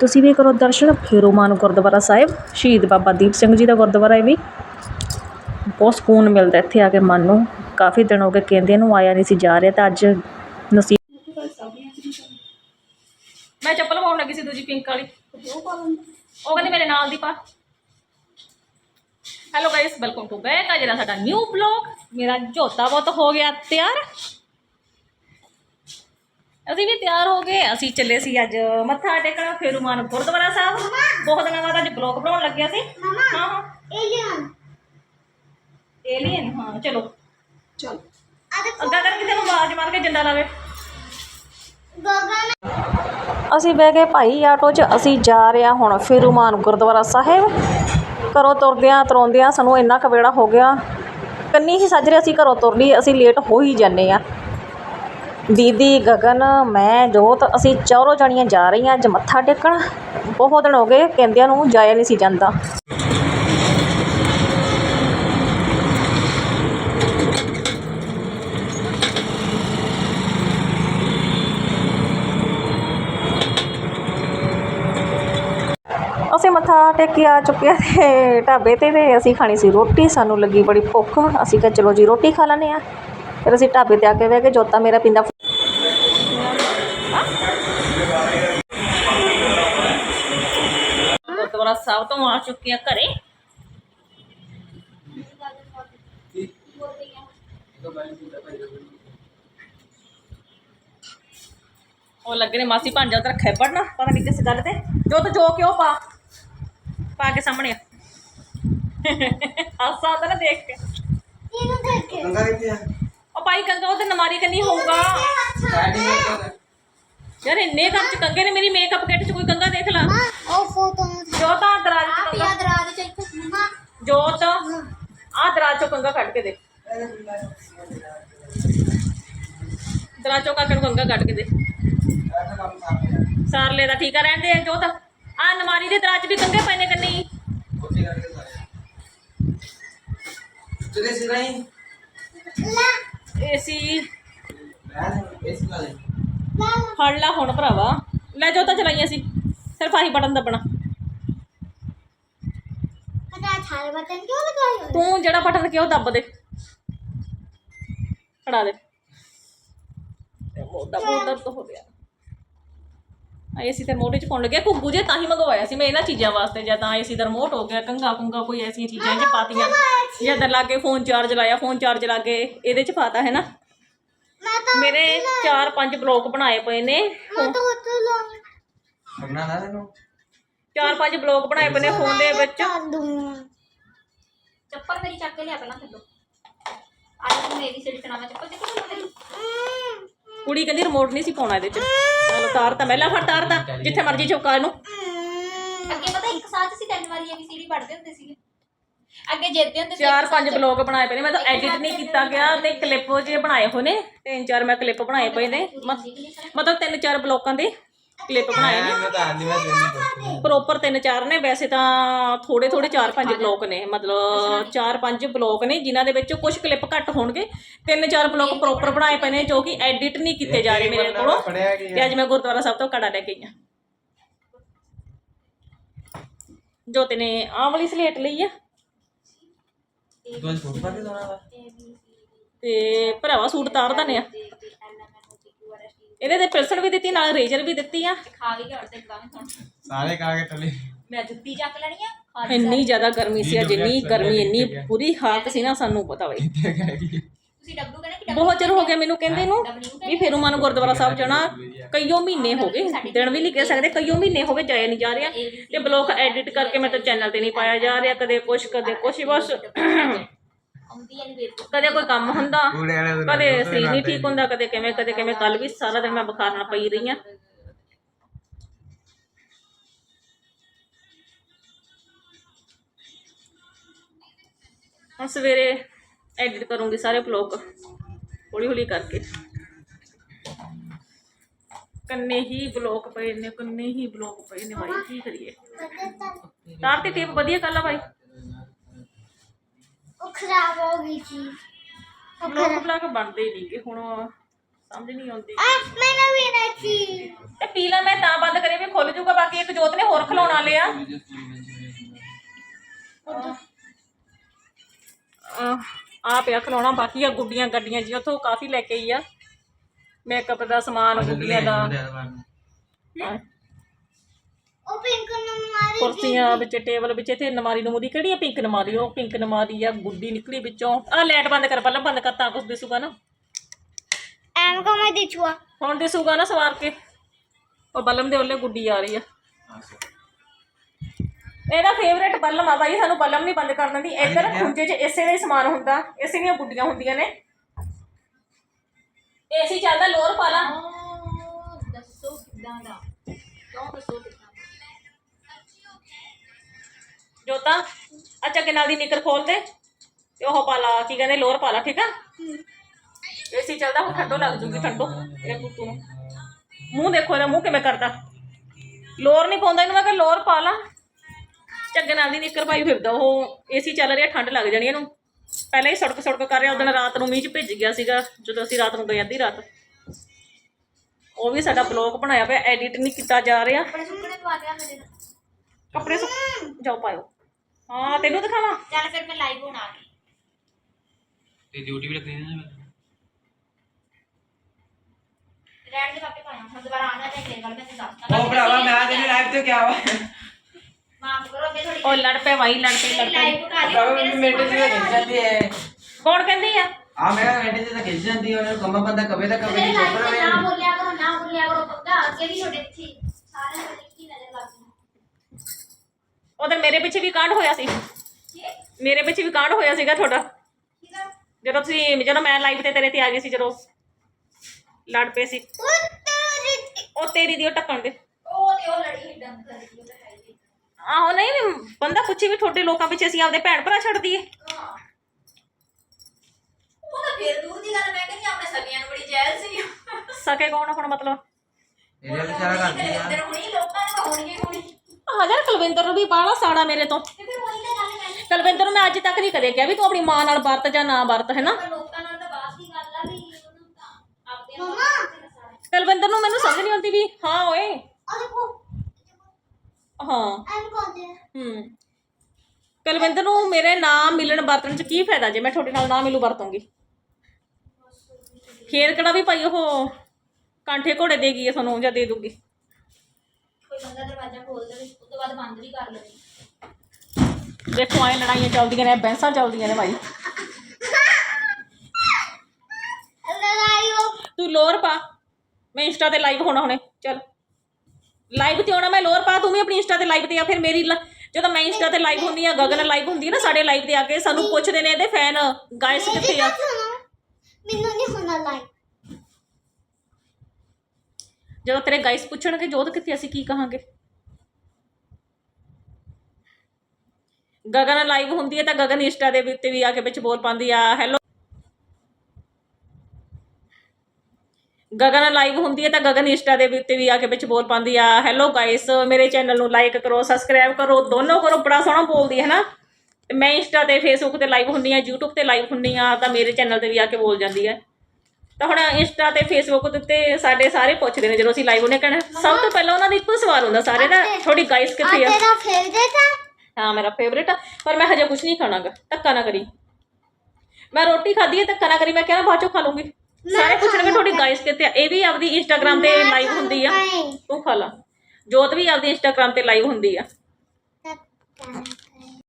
ਤੁਸੀਂ ਵੀ ਕਰੋ ਦਰਸ਼ਨ ਫੇਰੋਮਾਨ ਗੁਰਦੁਆਰਾ ਸਾਹਿਬ, ਸ਼ਹੀਦ ਬਾਬਾ ਦੀਪ ਸਿੰਘ ਜੀ ਦਾ ਗੁਰਦੁਆਰਾ ਹੈ ਵੀ। ਬਹੁਤ ਸਕੂਨ ਮਿਲਦਾ ਇੱਥੇ ਆ ਕੇ ਮਨ ਨੂੰ। ਕਾਫੀ ਦਿਨ ਹੋ ਗਏ ਕਹਿੰਦੇ ਨੂੰ ਆਇਆ ਨਹੀਂ ਸੀ ਜਾ ਰਿਹਾ ਤਾਂ ਅੱਜ ਨਸੀਬ ਮੈਂ ਚੱਪਲ ਪਾਉਣ ਲੱਗੀ ਸੀ ਦੂਜੀ ਪਿੰਕ ਵਾਲੀ। ਉਹ ਕਹਿੰਦੀ ਮੇਰੇ ਨਾਲ ਦੀ ਪਾ। Hello guys welcome to back ਅੱਜ ਦਾ ਸਾਡਾ ਨਿਊ ਬਲੌਗ ਮੇਰਾ ਝੋਤਾ ਬਹੁਤ ਹੋ ਗਿਆ ਤਿਆਰ। ਅਸੀਂ ਵੀ ਤਿਆਰ ਹੋ ਗਏ ਅਸੀਂ ਚੱਲੇ ਸੀ ਅੱਜ ਮੱਥਾ ਟੇਕਣਾ ਫੇਰੂਮਾਨ ਗੁਰਦੁਆਰਾ ਸਾਹਿਬ। ਬਹੁਤ ਦਿਨਾਂ ਬਾਅਦ ਅੱਜ ਬਲੌਗ ਬਣਾਉਣ ਲੱਗਿਆ ਸੀ। ਅਸੀਂ ਬਹਿ ਗਏ ਭਾਈ ਆਟੋ 'ਚ ਅਸੀਂ ਜਾ ਰਹੇ ਹਾਂ ਹੁਣ ਫੇਰੂਮਾਨ ਗੁਰਦੁਆਰਾ ਸਾਹਿਬ। ਘਰੋਂ ਤੁਰਦਿਆਂ ਤਰੋਂਦਿਆਂ ਸਾਨੂੰ ਇੰਨਾ ਕਵੇੜਾ ਹੋ ਗਿਆ। ਕੰਨੀ ਹੀ ਸੱਜ ਰਿਹਾ ਸੀ ਘਰੋਂ ਤੁਰ ਲਈ ਅਸੀਂ ਲੇਟ ਹੋ ਹੀ ਜਾਂਦੇ ਆ ਦੀਦੀ, ਗਗਨ, ਮੈਂ, ਜੋਤ, ਅਸੀਂ ਚਾਰੋਂ ਜਾਣੀਆਂ ਜਾ ਰਹੀਆਂ, ਅੱਜ ਮੱਥਾ ਟੇਕਣ। ਬਹੁਤ ਦਿਨ ਹੋ ਗਏ, ਕਹਿੰਦਿਆਂ ਨੂੰ ਜਾਇਆ ਨਹੀਂ ਸੀ ਜਾਂਦਾ। ਅਸੀਂ ਮੱਥਾ ਟੇਕ ਕੇ ਆ ਚੁੱਕੇ ਤੇ ਢਾਬੇ ਤੇ ਤੇ ਅਸੀਂ ਖਾਣੀ ਸੀ ਰੋਟੀ, ਸਾਨੂੰ ਲੱਗੀ ਬੜੀ ਭੁੱਖ। ਅਸੀਂ ਕਿਹਾ, ਚਲੋ ਜੀ, ਰੋਟੀ ਖਾ ਲੈਂਦੇ ਆ फिर असं ढाबे त्या के बह के जोता मेरा पीता तो तो लगे मासी भांज पढ़ना पता नहीं गल से जो तो जो क्यों पा। पा सामने। ਕੰਗਾ ਕਿੱਥੇ ਆ ਉਹ ਪਾਈ ਕੰਗਾ ਉਹ ਤੇ ਨਮਾਰੀ ਕੰਨੀ ਹੋਊਗਾ ਸਟਾਰਟਿੰਗ ਕਰ ਯਾਰ ਇੰਨੇ ਘਰ ਚ ਕੰਗੇ ਨੇ ਮੇਰੀ ਮੇਕਅਪ ਕਿੱਟ ਚ ਕੋਈ ਕੰਗਾ ਦੇਖ ਲਾ और फोटो ਜੋ ਤਾਂ ਦਰਾਜ ਚ ਕੰਗਾ याद रहा दे चल मम्मा ਜੋ ਤਾਂ ਆ ਦਰਾਜ ਚੋਂ ਕੰਗਾ ਕੱਢ ਕੇ ਦੇ ਦਰਾਜ ਚੋਂ ਕਾਕੜ ਕੰਗਾ ਕੱਢ ਕੇ ਦੇ ਸਾਰ ਲੈ ਦਾ ਠੀਕ ਆ ਰਹਿੰਦੇ ਆ ਜੋ ਤਾਂ ਆ ਨਮਾਰੀ ਦੇ ਦਰਾਜ 'ਚ ਵੀ ਕੰਗੇ ਪਏ ਨੇ ਕੰਨੀ ਚਲੇ ਸਿਰਾਈ ला ਏਸੀ। ਫੜ ਚਲਾਈਆਂ ਸੀ ਸਿਰਫ ਬਟਨ ਦੱਬਣਾ। ਤੂੰ ਜਿਹੜਾ ਬਟਨ ਦੱਬ ਦੇ। ਖੜਾ ਦੇ। ਮੋਦਾ ਮੋਦਾ ਹੋ ਗਿਆ। ਅਸੀਂ ਤੇ ਮੋਢੇ 'ਚ ਪਾਉਣ ਲੱਗਿਆ ਘੁੱਗੂ ਜੇ ਤਾਂ ਹੀ ਮੰਗਵਾਇਆ ਸੀ ਮੈਂ ਇਹਨਾਂ ਚੀਜ਼ਾਂ ਵਾਸਤੇ ਜਾਂ ਤਾਂ ਅਸੀਂ ਦਰ ਮੋਟ ਹੋ ਗਿਆ ਕੰਗਾ ਕੁੰਗਾ ਕੋਈ ਐਸੀਆਂ ਚੀਜ਼ਾਂ 'ਚ ਪਾਤੀਆਂ ਜਾਂ ਦਰ ਲਾਗੇ ਫੋਨ ਚਾਰਜ ਲਾਇਆ ਫੋਨ ਚਾਰਜ ਲਾਗੇ ਇਹਦੇ 'ਚ ਪਾਤਾ ਹੈ ਨਾ ਮੇਰੇ 4-5 ਬਲੌਕ ਬਣਾਏ ਪਏ ਨੇ ਸੁਣਨਾ ਨਾ ਤੈਨੂੰ 4-5 ਬਲੌਕ ਬਣਾਏ ਪਏ ਨੇ ਫੋਨ ਦੇ ਵਿੱਚ ਚੱਪਲ ਮੇਰੀ ਚੱਕ ਕੇ ਲਿਆ ਪਹਿਲਾਂ ਥੱਲੋਂ ਆਹ ਮੇਰੀ ਸਿਲਕਣਾ ਮੈਂ ਚੱਪਲ ਦੇਖੋ ਕੁੜੀ ਕਹਿੰਦੀ ਰਿਮੋਟ ਨਹੀਂ ਸੀ ਪਾਉਣਾ ਇਹਦੇ 'ਚ। ਚਲੋ ਤਾਰ ਤਾਂ ਪਹਿਲਾਂ ਫੜ ਤਾਰ ਤਾਂ ਜਿੱਥੇ ਮਰਜ਼ੀ ਚੁੱਕਾ ਇਹਨੂੰ। ਅੱਗੇ ਪਤਾ ਇੱਕ ਸਾਲ 'ਚ ਅਸੀਂ ਤਿੰਨ ਵਾਰੀ ABCD ਪੜ੍ਹਦੇ ਹੁੰਦੇ ਸੀਗੇ। ਅੱਗੇ ਜਿੱਤਦੇ ਹੁੰਦੇ ਸੀ ਇੱਕ ਚਾਰ ਸਾਲ ਪੰਜ 'ਚ। ਬਲੌਗ ਬਣਾਏ ਪਏ ਨੇ। ਮੈਂ ਤਾਂ ਐਡਿਟ ਨਹੀਂ ਕੀਤਾ ਗਿਆ ਤੇ ਕਲਿੱਪ ਜੇ ਬਣਾਏ ਹੋਏ ਨੇ। ਤਿੰਨ ਚਾਰ ਮੈਂ ਕਲਿੱਪ ਬਣਾਏ ਪਏ ਨੇ। ਮਤ- ਮਤਲਬ ਤਿੰਨ ਚਾਰ ਬਲੌਕਾਂ ਦੇ। ਕਲਿੱਪ ਬਣਾਏ ਨੇ। ਮੈਂ ਤਾਂ ਆਂਦੀ ਮੈਂ ਤੈਨੂੰ ਕਰਦੀ ਪ੍ਰੋਪਰ ਤਿੰਨ ਚਾਰ ਨੇ ਵੈਸੇ ਤਾਂ ਥੋੜੇ ਥੋੜੇ ਚਾਰ ਪੰਜ ਬਲੌਕ ਨੇ ਮਤਲਬ ਚਾਰ ਪੰਜ ਬਲੌਕ ਨੇ ਜਿਨ੍ਹਾਂ ਦੇ ਵਿੱਚੋਂ ਕੁਝ ਕਲਿੱਪ ਘੱਟ ਹੋਣਗੇ। ਤਿੰਨ ਚਾਰ ਬਲੌਕ ਪ੍ਰੋਪਰ ਬਣਾਏ ਪਏ ਨੇ ਜੋ ਕਿ ਐਡਿਟ ਨਹੀਂ ਕੀਤੇ ਜਾ ਰਹੇ ਮੇਰੇ ਕੋਲੋਂ। ਤੇ ਅੱਜ ਮੈਂ ਗੁਰਦੁਆਰਾ ਸਾਹਿਬ ਤੋਂ ਕੜਾ ਲੈ ਕੇ ਆਈ ਹਾਂ। ਜੋਤ ਨੇ ਆਹ ਵਾਲੀ ਸਲੇਟ ਲਈ ਆ। ਤੂੰ ਦੋਣਾ ਭਰਾਵਾ ਸੂਟ ਤਾਰ ਦਨੇ ਆ। ਇਹਦੇ ਤੇ ਪਿਲਸਣ ਵੀ ਦਿੱਤੀ ਨਾਲ ਰੇਜਰ ਵੀ ਦਿੱਤੀ ਆ। ਖਾ ਕੇ ਘਰ ਤੇ ਗਾਵੇਂ ਹੁਣ। ਸਾਰੇ ਕਾ ਕੇ ਟਲੇ। ਮੈਂ ਜੁੱਤੀ ਚੱਕ ਲੈਣੀ ਆ ਖਾ ਲਈ ਇੰਨੀ ਜ਼ਿਆਦਾ ਗਰਮੀ ਸੀ ਅੱਜ ਇੰਨੀ ਗਰਮੀ ਇੰਨੀ ਬੁਰੀ ਹਾਲਤ ਸੀ ਨਾ ਸਾਨੂੰ ਪਤਾ ਵੇ ਤੁਸੀਂ ਡੱਬੂ ਕਹਿੰਦੇ ਕਿ ਬਹੁਤ ਚਿਰ ਹੋ ਗਿਆ ਮੈਨੂੰ ਕਹਿੰਦੇ ਨੂੰ ਵੀ ਫੇਰੂ ਮਨ ਗੁਰਦੁਆਰਾ ਸਾਹਿਬ ਜਾਣਾ। ਕਈਓ ਮਹੀਨੇ ਹੋ ਗਏ ਦਿਨ ਵੀ ਨਹੀਂ ਕਹਿ ਸਕਦੇ ਕਈਓ ਮਹੀਨੇ ਹੋ ਗਏ ਜਾਇਆ ਨਹੀਂ ਜਾ ਰਿਹਾ। ਤੇ ਬਲੌਗ ਐਡਿਟ ਕਰਕੇ ਮੈਂ ਤਾਂ ਚੈਨਲ ਤੇ ਨਹੀਂ ਪਾਇਆ ਜਾ ਰਿਹਾ ਕਦੇ ਕੁਛ ਕਦੇ ਕੁਛ ਬਸ। ਕਦੇ ਕੋਈ ਕੰਮ ਹੁੰਦਾ ਕੂੜੇ ਵਾਲੇ ਨੂੰ ਕਦੇ ਸਰੀਰ ਨਹੀਂ ਠੀਕ ਹੁੰਦਾ ਕਦੇ ਕਿਵੇਂ ਕਦੇ ਕਿਵੇਂ ਕੱਲ ਵੀ ਸਾਰਾ ਦਿਨ ਮੈਂ ਬੁਖਾਰ ਨਾਲ ਪਈ ਰਹੀ ਆ ਹੁਣ ਸਵੇਰੇ ਐਡਿਟ ਕਰੂੰਗੀ ਸਾਰੇ ਵਲੌਗ ਹੌਲੀ ਹੌਲੀ ਕਰਕੇ। ਕੰਨੇ ਹੀ ਬਲੌਕ ਪਏ ਨੇ ਕੰਨੇ ਹੀ ਬਲੌਕ ਪਏ ਨੇ ਭਾਈ ਕੀ ਕਰੀਏ? ਤਾਰ ਤੇ ਟੇਪ ਵਧੀਆ ਕਰ ਲਾ ਭਾਈ ਖਰਾਬ ਹੋ ਗਈ ਸੀ। ਉਹ ਲੋਕ ਖਰਾਬ ਬਲਾਕ ਬਣਦੇ ਹੀ ਨਹੀਂਗੇ ਹੁਣ ਸਮਝ ਨਹੀਂ ਆਉਂਦੀ। ਆ ਮੈਨੂੰ ਵੀ ਨਾ ਸੀ ਤੇ ਪੀਲਾ ਮੈਂ ਤਾਂ ਬੰਦ ਕਰੇ ਵੀ ਖੁੱਲ ਜਾਊਗਾ ਬਾਕੀ ਇੱਕ ਜੋਤ ਨੇ ਹੋਰ ਖਿਲਾਉਣਾ ਲਿਆ ਆ। ਪਿਆ ਖਿਲਾਉਣਾ ਬਾਕੀ ਆ ਗੁੱਡੀਆਂ ਗੱਡੀਆਂ ਜੀ ਉੱਥੋਂ ਕਾਫੀ ਲੈ ਕੇ ਆਈ ਆ। ਮੇਕਅਪ ਦਾ ਸਮਾਨ ਗੁੱਡੀਆਂ ਦਾ। ਉਹ ਪਿੰਕ ਕੁਰਸੀਆਂ ਵਿੱਚ ਟੇਬਲ ਵਿੱਚ ਇੱਥੇ ਨਮਾਰੀ ਨਮੂਰੀ ਕਿਹੜੀ ਆ? ਪਿੰਕ ਨਮਾਰੀ ਉਹ ਪਿੰਕ ਨਮਾਰੀ ਆ ਗੁੱਡੀ ਨਿਕਲੀ ਵਿੱਚੋਂ। ਆ ਲਾਈਟ ਬੰਦ ਕਰ ਪਹਿਲਾਂ ਬੰਦ ਕਰ ਤਾਂ ਕੁਝ ਦਿਸੂਗਾ ਨਾ। ਐਮ ਕੋ ਮੈਂ ਦਿਚੂਆ ਹੁਣ ਦਿਸੂਗਾ ਨਾ ਸਵਾਰ ਕੇ। ਉਹ ਬਲਮ ਦੇ ਵੱਲੇ ਗੁੱਡੀ ਆ ਰਹੀ ਆ। ਇਹਦਾ ਫੇਵਰੇਟ ਬਲਮ ਆ ਬਾਈ ਸਾਨੂੰ ਬਲਮ ਨਹੀਂ ਬੰਦ ਕਰ ਦਿੰਦੀ। ਇੱਧਰ ਖੁੰਝੇ 'ਚ ਇਸੇ ਦਾ ਹੀ ਸਮਾਨ ਹੁੰਦਾ ਇਸੇ ਦੀਆਂ ਗੁੱਡੀਆਂ ਹੁੰਦੀਆਂ ਨੇ। ਏਸੀ ਚੱਲਦਾ ਲੋਰ ਪਾ ਲਾ। ਦੱਸੋ ਕਿੱਦਾਂ ਦਾ? ਕਿਉਂ ਦੱਸੋ ਜੋਤਾ ਅੱਛਾ ਕਿ ਨਾਲ ਦੀ ਨਿਕਰ ਖੋਲ ਦੇ ਤੇ ਉਹ ਪਾ ਲਾ ਕੀ ਕਹਿੰਦੇ ਲੋਰ ਪਾ ਲਾ ਠੀਕ ਆ? ਏਸੀ ਚੱਲਦਾ ਹੁਣ ਠੰਡੋ ਲੱਗ ਜੂਗੀ ਠੰਡੋ। ਇਹ ਪੁੱਤੂ ਨੂੰ। ਮੂੰਹ ਦੇਖੋ ਇਹਦਾ ਮੂੰਹ ਕਿਵੇਂ ਕਰਦਾ। ਲੋਰ ਨਹੀਂ ਪਾਉਂਦਾ ਇਹਨੂੰ ਮੈਂ ਕਿਹਾ ਲੋਰ ਪਾ ਲਾ ਝੱਗੇ ਨਾਲ ਦੀ ਨਿੱਕਰ ਪਾਈ ਫਿਰਦਾ ਉਹ ਏਸੀ ਚੱਲ ਰਿਹਾ ਠੰਡ ਲੱਗ ਜਾਣੀ ਇਹਨੂੰ। ਪਹਿਲਾਂ ਹੀ ਸੜਕ ਸੜਕ ਕਰ ਰਿਹਾ ਉਦੋਂ ਰਾਤ ਨੂੰ ਮੀਂਹ ਚ ਭਿੱਜ ਗਿਆ ਸੀਗਾ ਜਦੋਂ ਅਸੀਂ ਰਾਤ ਨੂੰ ਗਏ ਅੱਧੀ ਰਾਤ। ਉਹ ਵੀ ਸਾਡਾ ਬਲੌਗ ਬਣਾਇਆ ਪਿਆ ਐਡਿਟ ਨਹੀਂ ਕੀਤਾ ਜਾ ਰਿਹਾ। ਆਪਣੇ ਸੁੱਕਣੇ ਪਵਾ ਦਿਆ ਮੇਰੇ ਕੱਪੜੇ ਸੁੱਕ ਜਾਓ ਪਾਇਓ। ਹਾਂ ਤੈਨੂੰ ਦਿਖਾਵਾਂ? ਚੱਲ ਫਿਰ ਮੈਂ ਲਾਈਵ ਹੋਣ ਆ ਗਈ ਤੇ ਡਿਊਟੀ ਵੀ ਲੱਗਣੀ ਨਾ ਰੈਡ ਦੇ ਕੱਪੜੇ ਪਾਇਆ ਹੁਣ ਦੁਬਾਰਾ ਆਣਾ ਚਾਹੀਦਾ ਗੱਲ ਮੈਂ ਤੇ ਦੱਸਦਾ ਉਹ ਭਰਾਵਾ ਮੈਂ ਤੇਰੀ ਲਾਈਫ ਤੇ ਕਿਹਾ ਵਾ। ਮਾਫ ਕਰੋ ਅੱਗੇ ਥੋੜੀ ਉਹ ਲੜ ਪਏ ਵਾਈ ਲੜ ਪਏ ਲੜ ਪਏ। ਲਾਈਵ ਕਰ ਭਰਾਵਾ ਲਈ ਮੈਨੂੰ ਮਿੰਟ ਤਾਂ ਖਿੱਚ ਜਾਂਦੀ ਹੈ ਕੌਣ ਕਹਿੰਦੀ ਆ? ਆ ਮੈਂ ਮਿੰਟ ਤਾਂ ਖਿੱਚ ਜਾਂਦੀ ਹੈ ਉਹਨੂੰ ਕੰਮਾ ਬੰਦਾ ਕਵੇ ਤਾਂ ਕਵੇ ਮੇਰੇ ਨਹੀਂ ਲਾਈਵ ਚੁੱਪ ਤੇ ਰਵੇ ਨਾ ਬੋਲਿਆ ਕਰੋ ਨਾ ਬੋਲਿਆ ਕਰੋ ਪੱਕਾ ਅੱਗੇ ਵੀ ਤੁਹਾਡੇ ਇੱਥੇ ਸਾਰਿਆਂ ਉਧਰ ਮੇਰੇ ਪਿੱਛੇ ਵੀ ਕਾਂਡ ਹੋਇਆ ਸੀ। ਮੇਰੇ ਪਿੱਛੇ ਵੀ ਕਾਂਡ ਹੋਇਆ ਸੀਗਾ ਤੁਹਾਡਾ। ਜਦੋਂ ਤੁਸੀਂ ਜਦੋਂ ਮੈਂ ਲਾਈਵ ਤੇ ਤੇਰੇ ਤੇ ਆ ਗਈ ਸੀ ਜਦੋਂ ਲੜ ਪਏ ਸੀ। ਉਹ ਤੇਰੀ ਦੀ ਉਹ ਟੱਕਣ ਦੇ। ਉਹ ਤੇ ਉਹ ਲੜੀ ਹਿੱਡਨ ਕਰਦੀ ਉਹ ਤਾਂ ਹੈ ਹੀ ਆਹੋ ਨਹੀਂ ਬੰਦਾ ਪੁੱਛੇ ਵੀ ਤੁਹਾਡੇ ਲੋਕਾਂ ਪਿੱਛੇ ਅਸੀਂ ਆਪਦੇ ਭੈਣ ਭਰਾ ਛੱਡ ਦਈਏ। ਹਾਂ। ਉਹ ਤਾਂ ਫੇਰ ਦੂਰ ਦੀ ਗੱਲ ਮੈਂ ਕਹਿੰਦੀ ਆਪਣੇ ਸਗਿਆਂ ਨੂੰ ਬੜੀ ਜੈਲ ਸੀ ਸਕੇ ਕੌਣ ਹੁਣ ਮਤਲਬ ਇਹਦੇ ਨਾਲ ਇਸ਼ਾਰਾ ਕਰਦੀ ਆ ਅੰਦਰ ਹੁਣੀ ਲੋਕਾਂ ਨੂੰ ਹੋਣੀ ਹੋਣੀ ਆ ਜਾ ਕੁਲਵਿੰਦਰ ਨੂੰ ਵੀ ਬਾਹਲਾ ਸਾੜਾ ਮੇਰੇ ਤੋਂ। ਤੇ ਫਿਰ ਉਹੀ ਤਾਂ ਗੱਲ ਕਹਿੰਦੀ ਕੁਲਵਿੰਦਰ ਨੂੰ ਮੈਂ ਅੱਜ ਤੱਕ ਨਹੀਂ ਕਦੇ ਕਿਹਾ ਵੀ ਤੂੰ ਆਪਣੀ ਮਾਂ ਨਾਲ ਵਰਤ ਜਾਂ ਨਾ ਵਰਤ ਹੈ ਨਾ ਪਰ ਲੋਕਾਂ ਨਾਲ ਤਾਂ ਬਾਤ ਦੀ ਗੱਲ ਆ ਵੀ ਉਹਨੂੰ ਤਾਂ ਆਪਦੇ ਨਾਲ ਮੰਮਾ। ਕਿੱਥੇ ਨਸਾਣਾ। ਕੁਲਵਿੰਦਰ ਨੂੰ ਮੈਨੂੰ ਸਮਝ ਨਹੀਂ ਆਉਂਦੀ ਵੀ ਹਾਂ ਓਏ। ਉਹ ਦੇਖੋ। ਹਾਂ। ਐਮ ਕੋ ਦੇ ਹੂੰ। ਕੁਲਵਿੰਦਰ ਨੂੰ ਮੇਰੇ ਨਾਮ ਮਿਲਣ ਵਰਤਣ ਚ ਕੀ ਫਾਇਦਾ ਜੇ ਮੈਂ ਤੁਹਾਡੇ ਨਾਲ ਨਾ ਮਿਲੂ ਵਰਤੂੰਗੀ? ਖੇਰ ਕਿਹੜਾ ਵੀ ਭਾਈ ਉਹ ਕਾਂਠੇ ਘੋੜੇ ਦੇ ਗਈ ਹੈ ਤੁਹਾਨੂੰ ਜਾਂ ਦੇ ਦੂਗੀ? ਕੋਈ ਬੰਦਾ ਦਰਵਾਜ਼ਾ ਖੋਲ ਦੇਵੇ ਉਸ ਤੋਂ ਬਾਅਦ ਬੰਦ ਵੀ ਕਰ ਲਵੇ। ਦੇਖੋ ਐ ਲੜਾਈਆਂ ਚੱਲਦੀਆਂ ਨੇ ਬਹਿਸਾਂ ਚੱਲਦੀਆਂ ਨੇ ਭਾਈ। ਲੜਾਈ ਉਹ ਤੂੰ ਲੋਅਰ ਪਾ। ਮੈਂ ਇੰਸਟਾ ਤੇ ਲਾਈਵ ਹੋਣਾ ਹੁਣੇ ਚੱਲ। ਲਾਈਵ ਤੇ ਆਉਣਾ ਮੈਂ ਲੋਅਰ ਪਾ ਤੂੰ ਵੀ ਆਪਣੀ ਇੰਸਟਾ ਤੇ ਲਾਈਵ ਤੇ ਆ ਫਿਰ ਮੇਰੀ ਲ- ਜਦੋਂ ਮੈਂ ਇੰਸਟਾ ਤੇ ਲਾਈਵ ਹੁੰਦੀ ਆ ਗਗਨ ਲਾਈਵ ਹੁੰਦੀ ਆ ਨਾ ਸਾਡੇ ਲਾਈਵ ਤੇ ਆ ਕੇ ਸਾਨੂੰ ਪੁੱਛਦੇ ਨੇ ਇਹਦੇ ਫੈਨ ਗਾਇਸ ਕਿੱਥੇ ਆ? ਸੁਣੋ ਮੈਨੂੰ ਨਹੀਂ ਹੋਣਾ ਲਾਈਕ ਜਦੋਂ ਤੇਰੇ ਗਾਇਸ ਪੁੱਛਣਗੇ ਜੋਤ ਕਿੱਥੇ ਅਸੀਂ ਕੀ ਕਹਾਂਗੇ? ਗਗਨ ਲਾਈਵ ਹੁੰਦੀ ਹੈ ਤਾਂ ਗਗਨ ਇੰਸਟਾ ਦੇ ਉੱਤੇ ਵੀ ਆ ਕੇ ਵਿੱਚ ਬੋਲ ਪਾਉਂਦੀ ਆ ਹੈਲੋ ਗਗਨ ਲਾਈਵ ਹੁੰਦੀ ਹੈ ਤਾਂ ਗਗਨ ਇੰਸਟਾ ਦੇ ਉੱਤੇ ਵੀ ਆ ਕੇ ਵਿੱਚ ਬੋਲ ਪਾਉਂਦੀ ਆ ਹੈਲੋ ਗਾਇਸ ਮੇਰੇ ਚੈਨਲ ਨੂੰ ਲਾਈਕ ਕਰੋ ਸਬਸਕ੍ਰਾਈਬ ਕਰੋ ਦੋਨੋਂ ਕਰੋ ਬੜਾ ਸੋਹਣਾ ਬੋਲਦੀ ਹੈ ਨਾ। ਤੇ ਮੈਂ ਇੰਸਟਾ ਤੇ ਫੇਸਬੁੱਕ ਤੇ ਲਾਈਵ ਹੁੰਦੀ ਆ YouTube ਤੇ ਲਾਈਵ ਹੁੰਦੀ ਆ ਤਾਂ ਮੇਰੇ ਚੈਨਲ ਤੇ ਵੀ ਆ ਕੇ ਬੋਲ ਜਾਂਦੀ ਹੈ। ਤਾਂ ਹੁਣ ਇੰਸਟਾ ਤੇ ਫੇਸਬੁੱਕ ਦੇ ਉੱਤੇ ਸਾਡੇ ਸਾਰੇ ਪੁੱਛਦੇ ਨੇ ਜਦੋਂ ਅਸੀਂ ਲਾਈਵ ਹੁੰਨੇ ਕਹਿਣਾ ਸਭ ਤੋਂ ਪਹਿਲਾਂ ਉਹਨਾਂ ਦਾ ਇੱਕੋ ਸਵਾਲ ਹੁੰਦਾ ਸਾਰੇ ਦਾ ਤੁਹਾਡੀ ਗਾਇਸ ਕਿੱਥੇ ਆ? ਤੇਰਾ ਫੇਵਰੇਟ ਆ ਹਾਂ ਮੇਰਾ ਫੇਵਰੇਟ ਆ ਪਰ ਮੈਂ ਹਜੇ ਕੁਝ ਨਹੀਂ ਖਾਣਾਗਾ ਧੱਕਾ ਨਾ ਕਰੀ। ਮੈਂ ਰੋਟੀ ਖਾਧੀ ਹੈ ਧੱਕਾ ਨਾ ਕਰੀ ਮੈਂ ਕਹਿੰਦਾ ਬਾਅਦ ਚੋਂ ਖਾ ਲੂੰਗੀ। ਸਾਰੇ ਪੁੱਛਣਗੇ ਤੁਹਾਡੀ ਗਾਇਸ ਕਿੱਥੇ ਆ? ਇਹ ਵੀ ਆਪਦੀ ਇੰਸਟਾਗ੍ਰam ਤੇ ਲਾਈਵ ਹੁੰਦੀ ਆ। ਤੂੰ ਖਾ ਲਾ। ਜੋਤ ਵੀ ਆਪਦੀ ਇੰਸਟਾਗ੍ਰam ਤੇ ਲਾਈਵ ਹੁੰਦੀ ਆ।